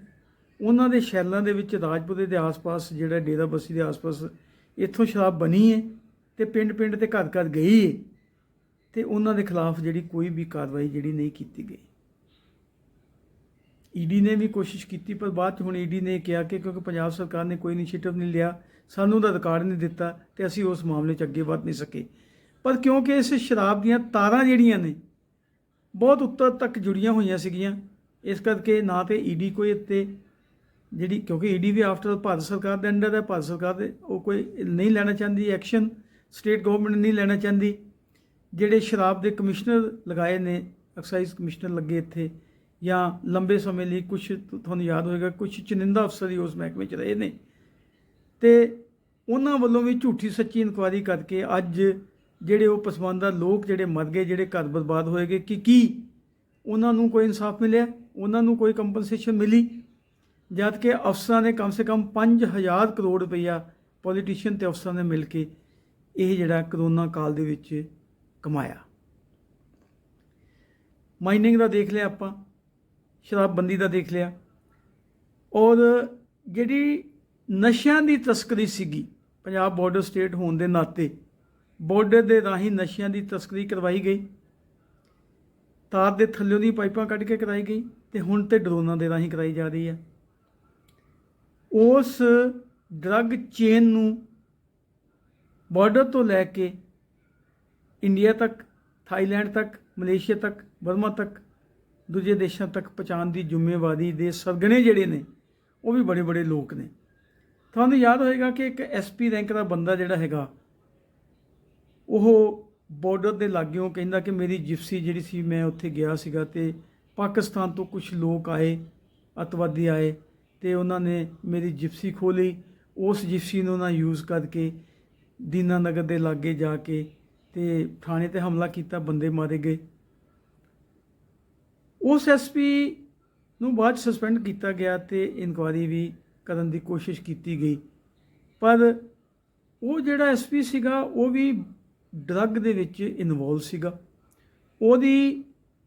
ਉਹਨਾਂ ਦੇ ਸ਼ੈਲਾਂ ਦੇ ਵਿੱਚ ਰਾਜਪੁਰੇ ਦੇ ਆਸ-ਪਾਸ ਜਿਹੜਾ ਡੇਰਾ ਬਸੀ ਦੇ ਆਸ-ਪਾਸ ਇੱਥੋਂ ਸ਼ਰਾਬ ਬਣੀ ਹੈ ਤੇ ਪਿੰਡ-ਪਿੰਡ ਤੇ ਘਰ-ਘਰ ਗਈ ਹੈ ਤੇ ਉਹਨਾਂ ਦੇ ਖਿਲਾਫ ਜਿਹੜੀ ਕੋਈ ਵੀ ਕਾਰਵਾਈ ਜਿਹੜੀ ਨਹੀਂ ਕੀਤੀ ਗਈ। ਈਡੀ ਨੇ ਵੀ ਕੋਸ਼ਿਸ਼ ਕੀਤੀ, ਪਰ ਬਾਅਦ ਚ ਹੁਣ ਈਡੀ ਨੇ ਕਿਹਾ ਕਿ ਕਿਉਂਕਿ ਪੰਜਾਬ ਸਰਕਾਰ ਨੇ ਕੋਈ ਇਨੀਸ਼ੀਏਟਿਵ ਨਹੀਂ ਲਿਆ, ਸਾਨੂੰ ਉਹਦਾ ਰਿਕਾਰਡ ਨਹੀਂ ਦਿੱਤਾ ਤੇ ਅਸੀਂ ਉਸ ਮਾਮਲੇ 'ਚ ਅੱਗੇ ਵਧ ਨਹੀਂ ਸਕੇ। ਪਰ ਕਿਉਂਕਿ ਇਸ ਸ਼ਰਾਬ ਦੀਆਂ ਤਾਰਾਂ ਜਿਹੜੀਆਂ ਨੇ, ਬਹੁਤ ਉੱਤਰ ਤੱਕ ਜੁੜੀਆਂ ਹੋਈਆਂ ਸੀਗੀਆਂ। ਇਸ ਕਰਕੇ ਨਾ ਤੇ ਈਡੀ ਕੋਈ ਇੱਥੇ ਜਿਹੜੀ, ਕਿਉਂਕਿ ਈਡੀ ਵੀ ਆਫਟਰ ਭਾਰਤ ਸਰਕਾਰ ਦੇ ਅੰਡਰ ਹੈ, ਭਾਰਤ ਸਰਕਾਰ ਦੇ ਉਹ ਕੋਈ ਨਹੀਂ ਲੈਣਾ ਚਾਹੁੰਦੀ ਐਕਸ਼ਨ ਸਟੇਟ ਗਵਰਨਮੈਂਟ ਨਹੀਂ ਲੈਣਾ ਚਾਹੁੰਦੀ। ਜਿਹੜੇ ਸ਼ਰਾਬ ਦੇ ਕਮਿਸ਼ਨਰ ਲਗਾਏ ਨੇ ਐਕਸਾਈਜ਼ ਕਮਿਸ਼ਨਰ ਲੱਗੇ ਇੱਥੇ ਜਾਂ ਲੰਬੇ ਸਮੇਂ ਲਈ ਕੁਝ ਤੁਹਾਨੂੰ ਯਾਦ ਹੋਏਗਾ ਕੁਝ ਚੁਣਿੰਦਾ ਅਫਸਰ ਹੀ ਉਸ ਮਹਿਕਮੇ 'ਚ ਰਹੇ ਨੇ। ਤੇ ਉਹਨਾਂ ਵੱਲੋਂ ਵੀ ਝੂਠੀ ਸੱਚੀ ਇਨਕੁਆਇਰੀ ਕਰਕੇ ਅੱਜ ਜਿਹੜੇ ਉਹ ਪਸਮਾਨਦਾ ਲੋਕ ਜਿਹੜੇ ਮਰ ਗਏ, ਜਿਹੜੇ ਘਰ ਬਰਬਾਦ ਹੋਏਗੇ ਕਿ ਕੀ ਉਹਨਾਂ ਨੂੰ ਕੋਈ ਇਨਸਾਫ ਮਿਲਿਆ? ਉਹਨਾਂ ਨੂੰ ਕੋਈ ਕੰਪਨਸੇਸ਼ਨ ਮਿਲੀ? ਜਦ ਕਿ ਅਫਸਰਾਂ ਨੇ ਕਮ ਸੇ ਕਮ 5000 ਕਰੋੜ ਰੁਪਈਆ ਪੋਲੀਟੀਸ਼ੀਅਨ ਤੇ ਅਫਸਰਾਂ ਨੇ ਮਿਲ ਕੇ ਇਹ ਜਿਹੜਾ ਕਰੋਨਾ ਕਾਲ ਦੇ ਵਿੱਚ ਕਮਾਇਆ। ਮਾਈਨਿੰਗ ਦਾ ਦੇਖ ਲਿਆ ਆਪਾਂ। ਸ਼ਰਾਬਬੰਦੀ ਦਾ ਦੇਖ ਲਿਆ। ਔਰ ਜਿਹੜੀ ਨਸ਼ਿਆਂ ਦੀ ਤਸਕਰੀ ਸੀਗੀ, ਪੰਜਾਬ ਬਾਰਡਰ ਸਟੇਟ ਹੋਣ ਦੇ ਨਾਤੇ ਬਾਰਡਰ ਦੇ ਰਾਹੀਂ ਨਸ਼ਿਆਂ ਦੀ ਤਸਕਰੀ ਕਰਵਾਈ ਗਈ। ਤਾਰ ਦੇ ਥੱਲਿਓਂ ਦੀ ਪਾਈਪਾਂ ਕੱਢ ਕੇ ਕਰਾਈ ਗਈ ਤੇ ਹੁਣ ਤੇ ਡਰੋਨਾਂ ਦੇ ਰਾਹੀਂ ਕਰਾਈ ਜਾ ਰਹੀ ਹੈ। ਉਸ ਡਰੱਗ ਚੇਨ ਨੂੰ ਬਾਰਡਰ ਤੋਂ ਲੈ ਕੇ ਇੰਡੀਆ ਤੱਕ, ਥਾਈਲੈਂਡ ਤੱਕ, ਮਲੇਸ਼ੀਆ ਤੱਕ, ਬਰਮਾ ਤੱਕ ਦੂਜੇ ਦੇਸ਼ਾਂ ਤੱਕ ਪਹੁੰਚਾਉਣ ਦੀ ਜ਼ਿੰਮੇਵਾਰੀ ਦੇ ਸਰਗਣੇ ਜਿਹੜੇ ਨੇ, ਉਹ ਵੀ ਬੜੇ ਬੜੇ ਲੋਕ ਨੇ। ਤੁਹਾਨੂੰ ਯਾਦ ਹੋਏਗਾ ਕਿ ਇੱਕ ਐਸਪੀ ਰੈਂਕ ਦਾ ਬੰਦਾ ਜਿਹੜਾ ਹੈਗਾ, ਉਹ ਬਾਰਡਰ ਦੇ ਲਾਗਿਓਂ ਕਹਿੰਦਾ ਕਿ ਮੇਰੀ ਜਿਪਸੀ ਜਿਹੜੀ ਸੀ, ਮੈਂ ਉੱਥੇ ਗਿਆ ਸੀਗਾ ਤੇ ਪਾਕਿਸਤਾਨ ਤੋਂ ਕੁਝ ਲੋਕ ਆਏ, ਅਤਵਾਦੀ ਆਏ ਤੇ ਉਹਨਾਂ ਨੇ ਮੇਰੀ ਜਿਪਸੀ ਖੋਲੀ ਉਸ ਜਿਪਸੀ ਨੂੰ ਉਹਨਾਂ ਯੂਜ਼ ਕਰਕੇ ਦੀਨਾਨਗਰ ਦੇ ਲਾਗੇ ਜਾ ਕੇ ਤੇ ਥਾਣੇ ਤੇ ਹਮਲਾ ਕੀਤਾ, ਬੰਦੇ ਮਾਰੇ ਗਏ। ਉਸ ਐਸਪੀ ਨੂੰ ਬਾਅਦ ਸਸਪੈਂਡ ਕੀਤਾ ਗਿਆ ਤੇ ਇਨਕੁਆਰੀ ਵੀ ਕਰਨ ਦੀ ਕੋਸ਼ਿਸ਼ ਕੀਤੀ ਗਈ। ਪਰ ਉਹ ਜਿਹੜਾ ਐਸਪੀ ਸੀਗਾ, ਉਹ ਵੀ ਡਰੱਗ ਦੇ ਵਿੱਚ ਇਨਵੋਲਵ ਸੀਗਾ। ਉਹਦੀ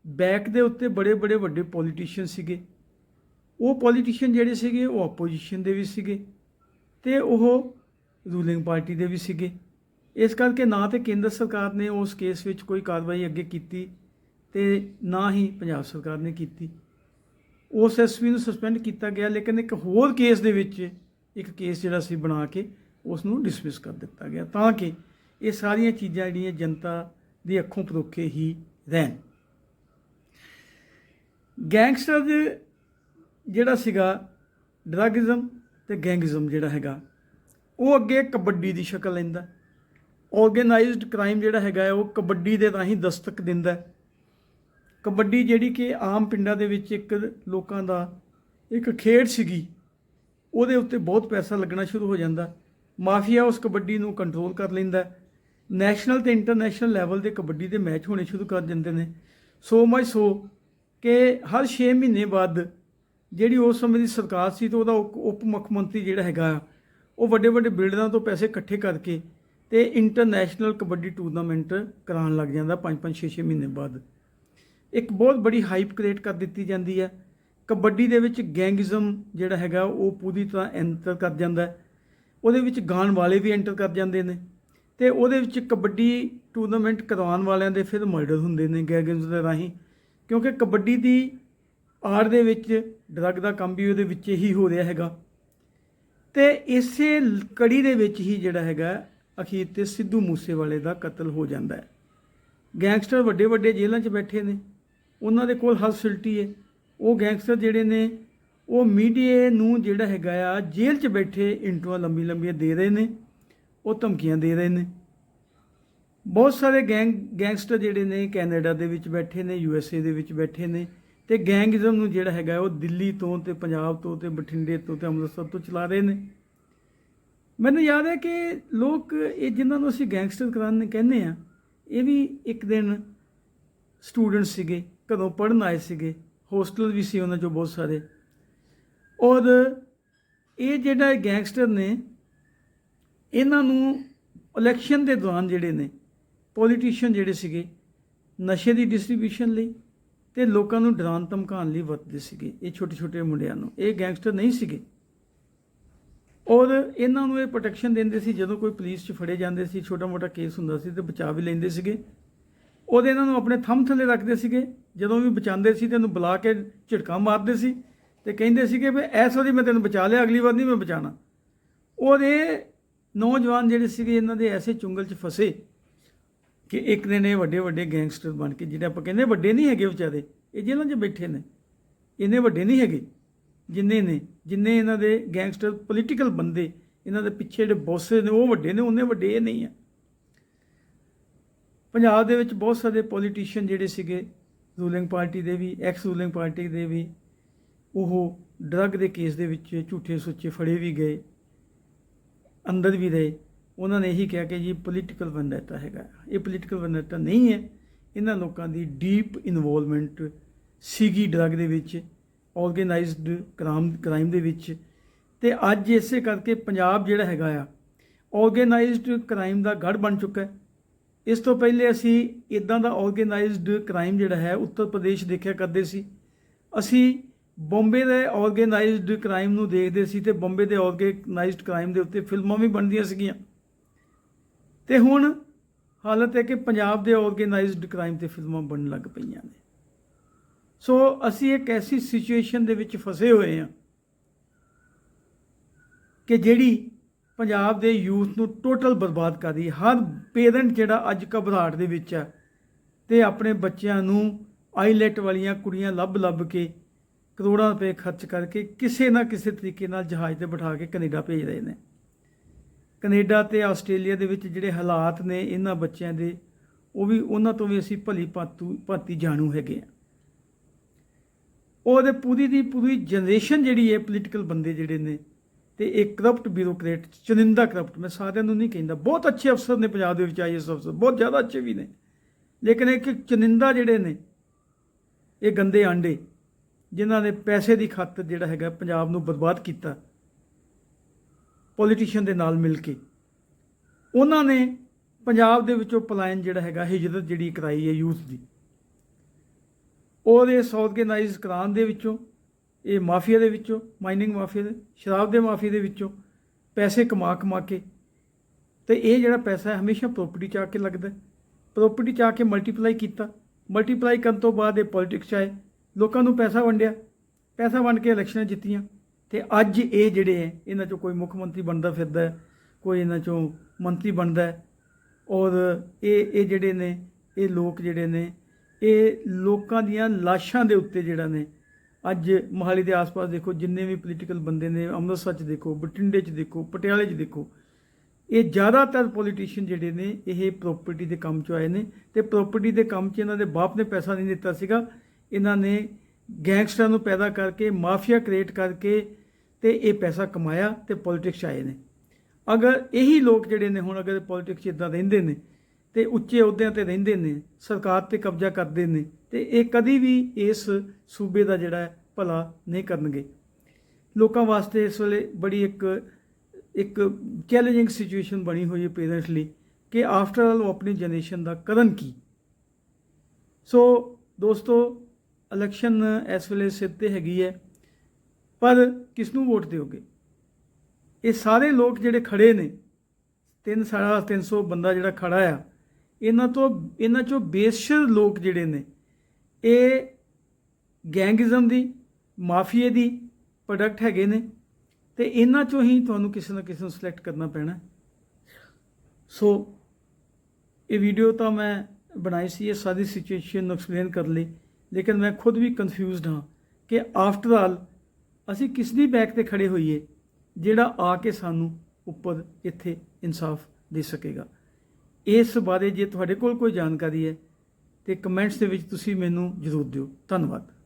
ਬੈਕ ਦੇ ਉੱਤੇ ਬੜੇ ਬੜੇ ਵੱਡੇ ਪੋਲੀਟੀਸ਼ੀਅਨ ਸੀਗੇ। ਉਹ ਪੋਲੀਟੀਸ਼ੀਅਨ ਜਿਹੜੇ ਸੀਗੇ, ਉਹ ਆਪੋਜੀਸ਼ਨ ਦੇ ਵੀ ਸੀਗੇ ਤੇ ਉਹ ਰੂਲਿੰਗ ਪਾਰਟੀ ਦੇ ਵੀ ਸੀਗੇ। ਇਸ ਕਰਕੇ ਨਾ ਤੇ ਕੇਂਦਰ ਸਰਕਾਰ ਨੇ ਉਸ ਕੇਸ ਵਿੱਚ ਕੋਈ ਕਾਰਵਾਈ ਅੱਗੇ ਕੀਤੀ ਤੇ ਨਾ ਹੀ ਪੰਜਾਬ ਸਰਕਾਰ ਨੇ ਕੀਤੀ। ਉਸ ਐਸਪੀ ਨੂੰ ਸਸਪੈਂਡ ਕੀਤਾ ਗਿਆ, ਲੇਕਿਨ ਇੱਕ ਹੋਰ ਕੇਸ ਦੇ ਵਿੱਚ ਇੱਕ ਕੇਸ ਜਿਹੜਾ ਸੀ ਬਣਾ ਕੇ ਉਸ ਨੂੰ ਡਿਸਮਿਸ ਕਰ ਦਿੱਤਾ ਗਿਆ, ਤਾਂ ਕਿ ਇਹ ਸਾਰੀਆਂ ਚੀਜ਼ਾਂ ਜਿਹੜੀਆਂ ਜਨਤਾ ਦੀ ਅੱਖੋਂ ਪਰੋਖੇ ਹੀ ਰਹਿਣ। ਗੈਂਗਸਟਰ ਜਿਹੜਾ ਸੀਗਾ ਡਰੱਗਿਜ਼ਮ ਤੇ ਗੈਂਗਿਜ਼ਮ ਜਿਹੜਾ ਹੈਗਾ, ਉਹ ਅੱਗੇ ਕਬੱਡੀ ਦੀ ਸ਼ਕਲ ਲੈਂਦਾ। ਆਰਗੇਨਾਈਜ਼ਡ ਕ੍ਰਾਈਮ ਜਿਹੜਾ ਹੈਗਾ ਉਹ ਕਬੱਡੀ ਦੇ ਰਾਹੀਂ ਦਸਤਕ ਦਿੰਦਾ ਹੈ। ਕਬੱਡੀ ਜਿਹੜੀ ਕਿ ਆਮ ਪਿੰਡਾਂ ਦੇ ਵਿੱਚ ਇੱਕ ਲੋਕਾਂ ਦਾ ਇੱਕ ਖੇਡ ਸੀਗੀ ਉਹਦੇ ਉੱਤੇ ਬਹੁਤ ਪੈਸਾ ਲੱਗਣਾ ਸ਼ੁਰੂ ਹੋ ਜਾਂਦਾ। ਮਾਫੀਆ ਉਸ ਕਬੱਡੀ ਨੂੰ ਕੰਟਰੋਲ ਕਰ ਲੈਂਦਾ ਨੈਸ਼ਨਲ ਤੇ ਇੰਟਰਨੈਸ਼ਨਲ ਲੈਵਲ ਦੇ ਕਬੱਡੀ ਦੇ ਮੈਚ ਹੋਣੇ ਸ਼ੁਰੂ ਕਰ ਦਿੰਦੇ ਨੇ। ਸੋ ਮਚ ਸੋ ਕਿ ਹਰ 6 ਮਹੀਨੇ ਬਾਅਦ ਜਿਹੜੀ ਉਸ ਸਮੇਂ ਦੀ ਸਰਕਾਰ ਸੀ ਤੇ ਉਹਦਾ ਉਪ ਉਪ ਮੁੱਖ ਮੰਤਰੀ ਜਿਹੜਾ ਹੈਗਾ ਆ, ਉਹ ਵੱਡੇ ਵੱਡੇ ਬਿਲਡਰਾਂ ਤੋਂ ਪੈਸੇ ਇਕੱਠੇ ਕਰਕੇ ਤੇ ਇੰਟਰਨੈਸ਼ਨਲ ਕਬੱਡੀ ਟੂਰਨਾਮੈਂਟ ਕਰਾਉਣ ਲੱਗ ਜਾਂਦਾ 5-5 6-6 ਮਹੀਨੇ ਬਾਅਦ। ਇੱਕ ਬਹੁਤ ਬੜੀ ਹਾਈਪ ਕ੍ਰੀਏਟ ਕਰ ਦਿੱਤੀ ਜਾਂਦੀ ਹੈ। ਕਬੱਡੀ ਦੇ ਵਿੱਚ ਗੈਂਗਿਜ਼ਮ ਜਿਹੜਾ ਹੈਗਾ, ਉਹ ਪੂਰੀ ਤਰ੍ਹਾਂ ਐਂਟਰ ਕਰ ਜਾਂਦਾ ਉਹਦੇ ਵਿੱਚ ਗਾਣ ਵਾਲੇ ਵੀ ਐਂਟਰ ਕਰ ਜਾਂਦੇ ਨੇ ਤੇ ਉਹਦੇ ਵਿੱਚ ਕਬੱਡੀ ਟੂਰਨਾਮੈਂਟ ਕਰਵਾਉਣ ਵਾਲਿਆਂ ਦੇ ਫਿਰ ਮਰਡਰ ਹੁੰਦੇ ਨੇ ਗੈਂਗਿਜ਼ਮ ਦੇ ਰਾਹੀਂ। ਕਿਉਂਕਿ ਕਬੱਡੀ ਦੀ ਆੜ ਦੇ ਵਿੱਚ ਡਰੱਗ ਦਾ ਕੰਮ ਵੀ ਉਹਦੇ ਵਿੱਚ ਹੀ ਹੋ ਰਿਹਾ ਹੈਗਾ। ਤੇ ਇਸੇ ਕੜੀ ਦੇ ਵਿੱਚ ਹੀ ਜਿਹੜਾ ਹੈਗਾ, ਅਖੀਰ ਤੇ ਸਿੱਧੂ ਮੂਸੇਵਾਲੇ ਦਾ ਕਤਲ ਹੋ ਜਾਂਦਾ ਹੈ। ਗੈਂਗਸਟਰ ਵੱਡੇ ਵੱਡੇ ਜੇਲ੍ਹਾਂ 'ਚ ਬੈਠੇ ਨੇ। ਉਹਨਾਂ ਦੇ ਕੋਲ ਹਰ ਫੈਸਿਲਿਟੀ ਹੈ। ਉਹ ਗੈਂਗਸਟਰ ਜਿਹੜੇ ਨੇ, ਉਹ ਮੀਡੀਆ ਨੂੰ ਜਿਹੜਾ ਹੈਗਾ ਆ, ਜੇਲ੍ਹ 'ਚ ਬੈਠੇ ਇੰਟਰਵਿਊ ਲੰਬੀ ਲੰਬੀਆਂ ਦੇ ਰਹੇ ਨੇ, ਉਹ ਧਮਕੀਆਂ ਦੇ ਰਹੇ ਨੇ। ਬਹੁਤ ਸਾਰੇ ਗੈਂਗ ਗੈਂਗਸਟਰ ਜਿਹੜੇ ਨੇ ਕੈਨੇਡਾ ਦੇ ਵਿੱਚ ਬੈਠੇ ਨੇ ਯੂ ਐਸ ਏ ਦੇ ਵਿੱਚ ਬੈਠੇ ਨੇ ਤੇ ਗੈਂਗਿਜ਼ਮ ਨੂੰ ਜਿਹੜਾ ਹੈਗਾ ਉਹ ਦਿੱਲੀ ਤੋਂ ਤੇ ਪੰਜਾਬ ਤੋਂ ਤੇ ਬਠਿੰਡੇ ਤੋਂ ਤੇ ਅੰਮ੍ਰਿਤਸਰ ਤੋਂ ਚਲਾ ਰਹੇ ਨੇ। ਮੈਨੂੰ ਯਾਦ ਹੈ ਕਿ ਲੋਕ ਇਹ ਜਿਨ੍ਹਾਂ ਨੂੰ ਅਸੀਂ ਗੈਂਗਸਟਰ ਕਰਾਉਣ ਕਹਿੰਦੇ ਆ, ਇਹ ਵੀ ਇੱਕ ਦਿਨ ਸਟੂਡੈਂਟ ਸੀਗੇ। ਕਦੋਂ ਪੜ੍ਹਨ ਆਏ ਸੀਗੇ। ਹੋਸਟਲ ਵੀ ਸੀ ਉਹਨਾਂ ਚੋਂ ਬਹੁਤ ਸਾਰੇ। ਔਰ ਇਹ ਜਿਹੜਾ ਗੈਂਗਸਟਰ ਨੇ, ਇਹਨਾਂ ਨੂੰ ਇਲੈਕਸ਼ਨ ਦੇ ਦੌਰਾਨ ਜਿਹੜੇ ਨੇ ਪੋਲੀਟੀਸ਼ੀਅਨ ਜਿਹੜੇ ਸੀਗੇ, ਨਸ਼ੇ ਦੀ ਡਿਸਟ੍ਰੀਬਿਊਸ਼ਨ ਲਈ ਤੇ ਲੋਕਾਂ ਨੂੰ ਡਰਾਉਣ ਧਮਕਾਉਣ ਲਈ ਵਰਤਦੇ ਸੀਗੇ, ਇਹ ਛੋਟੇ ਛੋਟੇ ਮੁੰਡਿਆਂ ਨੂੰ। ਇਹ ਗੈਂਗਸਟਰ ਨਹੀਂ ਸੀਗੇ। ਔਰ ਇਹਨਾਂ ਨੂੰ ਇਹ ਪ੍ਰੋਟੈਕਸ਼ਨ ਦਿੰਦੇ ਸੀ, ਜਦੋਂ ਕੋਈ ਪੁਲਿਸ 'ਚ ਫੜੇ ਜਾਂਦੇ ਸੀ ਛੋਟਾ ਮੋਟਾ ਕੇਸ ਹੁੰਦਾ ਸੀ ਤੇ ਬਚਾ ਵੀ ਲੈਂਦੇ ਸੀਗੇ। ਉਹਦੇ ਇਹਨਾਂ ਨੂੰ ਆਪਣੇ ਥੰਮ ਥੱਲੇ ਰੱਖਦੇ ਸੀਗੇ, ਜਦੋਂ ਵੀ ਬਚਾਉਂਦੇ ਸੀ ਤੇ ਇਹਨੂੰ ਬੁਲਾ ਕੇ ਝਟਕਾ ਮਾਰਦੇ ਸੀ ਤੇ ਕਹਿੰਦੇ ਸੀਗੇ ਵੀ ਐਸ ਵਾਰੀ ਮੈਂ ਤੈਨੂੰ ਬਚਾ ਲਿਆ, ਅਗਲੀ ਵਾਰ ਨਹੀਂ ਮੈਂ ਬਚਾਣਾ ਉਹਦੇ ਨੌਜਵਾਨ ਜਿਹੜੇ ਸੀਗੇ, ਇਹਨਾਂ ਦੇ ਐਸੇ ਚੁੰਗਲ 'ਚ ਫਸੇ ਕਿ ਇੱਕ ਦਿਨ ਇਹ ਵੱਡੇ ਵੱਡੇ ਗੈਂਗਸਟਰ ਬਣ ਕੇ, ਜਿਹੜੇ ਆਪਾਂ ਕਹਿੰਦੇ ਵੱਡੇ ਨਹੀਂ ਹੈਗੇ ਵਿਚਾਰੇ, ਇਹ ਜੇਲ੍ਹਾਂ 'ਚ ਬੈਠੇ ਨੇ। ਇੰਨੇ ਵੱਡੇ ਨਹੀਂ ਹੈਗੇ, ਜਿੰਨੇ ਨੇ, ਜਿੰਨੇ ਇਹਨਾਂ ਦੇ ਗੈਂਗਸਟਰ, ਪੋਲੀਟੀਕਲ ਬੰਦੇ, ਇਹਨਾਂ ਦੇ ਪਿੱਛੇ ਜਿਹੜੇ ਬੌਸੇ ਨੇ, ਉਹ ਵੱਡੇ ਨੇ, ਉਹਨੇ ਵੱਡੇ ਇਹ ਨਹੀਂ ਆ। ਪੰਜਾਬ ਦੇ ਵਿੱਚ ਬਹੁਤ ਸਾਰੇ ਪੋਲੀਟੀਸ਼ੀਅਨ ਜਿਹੜੇ ਸੀਗੇ ਰੂਲਿੰਗ ਪਾਰਟੀ ਦੇ ਵੀ ਐਕਸ ਰੂਲਿੰਗ ਪਾਰਟੀ ਦੇ ਵੀ, ਉਹ ਡਰੱਗ ਦੇ ਕੇਸ ਦੇ ਵਿੱਚ ਝੂਠੇ ਸੁੱਚੇ ਫੜੇ ਵੀ ਗਏ, ਅੰਦਰ ਵੀ ਰਹੇ। ਉਹਨਾਂ ਨੇ ਇਹੀ ਕਿਹਾ ਕਿ ਜੀ ਪੋਲੀਟੀਕਲ ਵੈਂਡੇਟਾ ਹੈਗਾ। ਇਹ ਪੋਲੀਟੀਕਲ ਵੈਂਡੇਟਾ ਨਹੀਂ ਹੈ। ਇਹਨਾਂ ਲੋਕਾਂ ਦੀ ਡੀਪ ਇਨਵੋਲਵਮੈਂਟ ਸੀਗੀ ਡਰੱਗ ਦੇ ਵਿੱਚ ਆਰਗੇਨਾਈਜ਼ਡ ਕ੍ਰਾਈਮ ਕ੍ਰਾਈਮ ਦੇ ਵਿੱਚ। ਤੇ ਅੱਜ ਇਸੇ ਕਰਕੇ ਪੰਜਾਬ ਜਿਹੜਾ ਹੈਗਾ ਆ ਆਰਗੇਨਾਈਜ਼ਡ ਕ੍ਰਾਈਮ ਦਾ ਗੜ ਬਣ ਚੁੱਕਾ ਹੈ। ਇਸ ਤੋਂ ਪਹਿਲੇ ਅਸੀਂ ਇਦਾਂ ਦਾ ਆਰਗੇਨਾਈਜ਼ਡ ਕ੍ਰਾਈਮ ਜਿਹੜਾ ਹੈ, ਉੱਤਰ ਪ੍ਰਦੇਸ਼ ਦੇਖਿਆ ਕਰਦੇ ਸੀ। ਅਸੀਂ ਬੰਬੇ ਦੇ ਆਰਗੇਨਾਈਜ਼ਡ ਕ੍ਰਾਈਮ ਨੂੰ ਦੇਖਦੇ ਸੀ ਤੇ ਬੰਬੇ ਦੇ ਆਰਗੇਨਾਈਜ਼ਡ ਕ੍ਰਾਈਮ ਦੇ ਉੱਤੇ ਫਿਲਮਾਂ ਵੀ ਬਣਦੀਆਂ ਸੀਗੀਆਂ। ਤੇ ਹੁਣ ਹਾਲਤ ਹੈ ਕਿ ਪੰਜਾਬ ਦੇ ਆਰਗੇਨਾਈਜ਼ਡ ਕ੍ਰਾਈਮ ਤੇ ਫਿਲਮਾਂ ਬਣਨ ਲੱਗ ਪਈਆਂ ਨੇ। ਸੋ ਅਸੀਂ ਇੱਕ ਐਸੀ ਸਿਚੁਏਸ਼ਨ ਦੇ ਵਿੱਚ ਫਸੇ ਹੋਏ ਹਾਂ ਕਿ ਜਿਹੜੀ ਪੰਜਾਬ ਦੇ ਯੂਥ ਨੂੰ ਟੋਟਲ ਬਰਬਾਦ ਕਰ ਰਹੀ ਹਰ ਪੇਰੈਂਟ ਜਿਹੜਾ ਅੱਜ ਘਬਰਾਹਟ ਦੇ ਵਿੱਚ ਹੈ ਤੇ ਆਪਣੇ ਬੱਚਿਆਂ ਨੂੰ ਆਈਲੈਟ ਵਾਲੀਆਂ ਕੁੜੀਆਂ ਲੱਭ ਲੱਭ ਕੇ ਕਰੋੜਾਂ ਰੁਪਏ ਖਰਚ ਕਰਕੇ ਕਿਸੇ ਨਾ ਕਿਸੇ ਤਰੀਕੇ ਨਾਲ ਜਹਾਜ਼ ਤੇ ਬਿਠਾ ਕੇ ਕੈਨੇਡਾ ਭੇਜ ਰਹੇ ਨੇ। ਕੈਨੇਡਾ ਤੇ ਆਸਟ੍ਰੇਲੀਆ ਦੇ ਵਿੱਚ ਜਿਹੜੇ ਹਾਲਾਤ ਨੇ ਇਹਨਾਂ ਬੱਚਿਆਂ ਦੇ, ਉਹ ਵੀ ਉਹਨਾਂ ਤੋਂ ਵੀ ਅਸੀਂ ਭਲੀ ਭਾਤੂ, ਭਾਤੀ ਜਾਣੂ ਹੈਗੇ ਆ ਉਹਦੇ ਪੂਰੀ ਦੀ ਪੂਰੀ ਜਨਰੇਸ਼ਨ ਜਿਹੜੀ ਹੈ ਪੋਲੀਟੀਕਲ ਬੰਦੇ ਜਿਹੜੇ ਨੇ ਤੇ ਇਹ ਕਰਪਟ ਬਿਊਰੋਕਰੇਟ ਚੁਣਿੰਦਾ ਕਰਪਟ, ਮੈਂ ਸਾਰਿਆਂ ਨੂੰ ਨਹੀਂ ਕਹਿੰਦਾ। ਬਹੁਤ ਅੱਛੇ ਅਫਸਰ ਨੇ ਪੰਜਾਬ ਦੇ ਵਿੱਚ ਆਈਐਸ ਅਫਸਰ, ਬਹੁਤ ਜ਼ਿਆਦਾ ਅੱਛੇ ਵੀ ਨੇ। ਲੇਕਿਨ ਇੱਕ ਚੁਣਿੰਦਾ ਜਿਹੜੇ ਨੇ, ਇਹ ਗੰਦੇ ਆਂਡੇ, ਜਿਨ੍ਹਾਂ ਨੇ ਪੈਸੇ ਦੀ ਖਾਤਰ ਜਿਹੜਾ ਹੈਗਾ ਪੰਜਾਬ ਨੂੰ ਬਰਬਾਦ ਕੀਤਾ ਪੋਲੀਟੀਸ਼ੀਅਨ ਦੇ ਨਾਲ ਮਿਲ ਕੇ। ਉਹਨਾਂ ਨੇ ਪੰਜਾਬ ਦੇ ਵਿੱਚੋਂ ਪਲਾਇਨ ਜਿਹੜਾ ਹੈਗਾ, ਹਿਜਰਤ ਜਿਹੜੀ ਕਰਾਈ ਹੈ ਯੂਥ ਦੀ। ਉਹਦੇ ਆਰਗੇਨਾਈਜ਼ ਕਰਾਉਣ ਦੇ ਵਿੱਚੋਂ ਇਹ ਮਾਫੀਆ ਦੇ ਵਿੱਚੋਂ, ਮਾਈਨਿੰਗ ਮਾਫੀਆ ਦੇ, ਸ਼ਰਾਬ ਦੇ ਮਾਫੀਆ ਦੇ ਵਿੱਚੋਂ ਪੈਸੇ ਕਮਾ ਕਮਾ ਕੇ। ਤੇ ਇਹ ਜਿਹੜਾ ਪੈਸਾ ਹੈ ਹਮੇਸ਼ਾ ਪ੍ਰਾਪਰਟੀ 'ਚ ਆ ਕੇ ਲੱਗਦਾ ਪ੍ਰਾਪਰਟੀ 'ਚ ਆ ਕੇ ਮਲਟੀਪਲਾਈ ਕੀਤਾ। ਮਲਟੀਪਲਾਈ ਕਰਨ ਤੋਂ ਬਾਅਦ ਇਹ ਪੋਲਿਟਿਕਸ 'ਚ ਆਏ। ਲੋਕਾਂ ਨੂੰ ਪੈਸਾ ਵੰਡਿਆ। ਪੈਸਾ ਵੰਡ ਕੇ ਇਲੈਕਸ਼ਨਾਂ ਜਿੱਤੀਆਂ। ਤੇ ਅੱਜ ਇਹ ਜਿਹੜੇ ਹੈ, ਇਹਨਾਂ 'ਚੋਂ ਕੋਈ ਮੁੱਖ ਮੰਤਰੀ ਬਣਦਾ ਫਿਰਦਾ ਕੋਈ ਇਹਨਾਂ 'ਚੋਂ ਮੰਤਰੀ ਬਣਦਾ ਔਰ ਇਹ ਇਹ ਜਿਹੜੇ ਨੇ, ਇਹ ਲੋਕ ਜਿਹੜੇ ਨੇ, ਇਹ ਲੋਕਾਂ ਦੀਆਂ ਲਾਸ਼ਾਂ ਦੇ ਉੱਤੇ ਜਿਹੜਾ ਨੇ ਅੱਜ ਮੋਹਾਲੀ ਦੇ ਆਸ-ਪਾਸ ਦੇਖੋ, ਜਿੰਨੇ ਵੀ ਪੋਲੀਟੀਕਲ ਬੰਦੇ ਨੇ, ਅੰਮ੍ਰਿਤਸਰ 'ਚ ਦੇਖੋ, ਬਠਿੰਡੇ 'ਚ ਦੇਖੋ, ਪਟਿਆਲੇ 'ਚ ਦੇਖੋ, ਇਹ ਜ਼ਿਆਦਾਤਰ ਪੋਲੀਟੀਸ਼ੀਅਨ ਜਿਹੜੇ ਨੇ, ਇਹ ਪ੍ਰਾਪਰਟੀ ਦੇ ਕੰਮ 'ਚ ਆਏ ਨੇ ਤੇ ਪ੍ਰਾਪਰਟੀ ਦੇ ਕੰਮ 'ਚ ਇਹਨਾਂ ਦੇ ਬਾਪ ਨੇ ਪੈਸਾ ਨਹੀਂ ਦਿੱਤਾ ਸੀਗਾ। ਇਹਨਾਂ ਨੇ ਗੈਂਗਸਟਰਾਂ ਨੂੰ ਪੈਦਾ ਕਰਕੇ ਮਾਫੀਆ ਕ੍ਰੀਏਟ ਕਰਕੇ ਤੇ ਇਹ ਪੈਸਾ ਕਮਾਇਆ ਤੇ ਪੋਲਿਟਿਕਸ 'ਚ ਆਏ ਨੇ। ਅਗਰ ਇਹੀ ਲੋਕ ਜਿਹੜੇ ਨੇ ਹੁਣ ਅਗਰ ਪੋਲਿਟਿਕਸ 'ਚ ਇਦਾਂ ਰਹਿੰਦੇ ਨੇ ਤੇ ਉੱਚੇ ਅਹੁਦਿਆਂ ਤੇ ਰਹਿੰਦੇ ਨੇ, ਸਰਕਾਰ ਤੇ ਕਬਜ਼ਾ ਕਰਦੇ ਨੇ ਤੇ ਇਹ ਕਦੀ ਵੀ ਇਸ ਸੂਬੇ ਦਾ ਜਿਹੜਾ ਭਲਾ ਨਹੀਂ ਕਰਨਗੇ। ਲੋਕਾਂ ਵਾਸਤੇ ਇਸ ਵੇਲੇ ਬੜੀ ਇੱਕ ਇੱਕ ਚੈਲੰਜਿੰਗ ਸਿਚੁਏਸ਼ਨ ਬਣੀ ਹੋਈ ਹੈ ਪੇਰੈਂਟਸ ਲਈ ਕਿ ਆਫਟਰ ਆਲ ਉਹ ਆਪਣੀ ਜਨਰੇਸ਼ਨ ਦਾ ਕਰਨ ਕੀ। ਸੋ ਦੋਸਤੋ ਇਲੈਕਸ਼ਨ ਇਸ ਵੇਲੇ ਸਿਰ ਤੇ ਹੈਗੀ ਹੈ, ਪਰ ਕਿਸ ਨੂੰ ਵੋਟ ਦਿਓਗੇ? ਇਹ ਸਾਰੇ ਲੋਕ ਜਿਹੜੇ ਖੜੇ ਨੇ, ਤਿੰਨ ਸਾੜਾ 300 ਬੰਦਾ ਜਿਹੜਾ ਖੜਾ ਆ ਇਹਨਾਂ ਤੋਂ, ਇਹਨਾਂ ਚੋਂ ਬੇਸ਼ਰ ਲੋਕ ਜਿਹੜੇ ਨੇ, ਇਹ ਗੈਂਗਿਜ਼ਮ ਦੀ, ਮਾਫੀਏ ਦੀ ਪ੍ਰੋਡਕਟ ਹੈਗੇ ਨੇ ਤੇ ਇਹਨਾਂ ਚੋਂ ਹੀ ਤੁਹਾਨੂੰ ਕਿਸੇ ਨਾ ਕਿਸੇ ਨੂੰ ਸਿਲੈਕਟ ਕਰਨਾ ਪੈਣਾ। ਸੋ ਇਹ ਵੀਡੀਓ ਤਾਂ ਮੈਂ ਬਣਾਈ ਸੀ, ਇਹ ਸਾਰੀ ਸਿਚੁਏਸ਼ਨ ਨੂੰ ਐਕਸਪਲੇਨ ਕਰ ਲਈ, ਲੇਕਿਨ ਮੈਂ ਖੁਦ ਵੀ ਕਨਫਿਊਜ਼ਡ ਹਾਂ ਕਿ ਆਫਟਰ ਆਲ ਅਸੀਂ ਕਿਸ ਦੀ ਬੈਕ ਤੇ ਖੜੇ ਹੋਈਏ, ਜਿਹੜਾ ਆ ਕੇ ਸਾਨੂੰ ਉੱਪਰ ਇੱਥੇ ਇਨਸਾਫ ਦੇ ਸਕੇਗਾ। ਇਸ ਬਾਰੇ ਜੇ ਤੁਹਾਡੇ ਕੋਲ ਕੋਈ ਜਾਣਕਾਰੀ ਹੈ, ਤੇ ਕਮੈਂਟਸ ਦੇ ਵਿੱਚ ਤੁਸੀਂ ਮੈਨੂੰ ਜ਼ਰੂਰ ਦਿਓ। ਧੰਨਵਾਦ।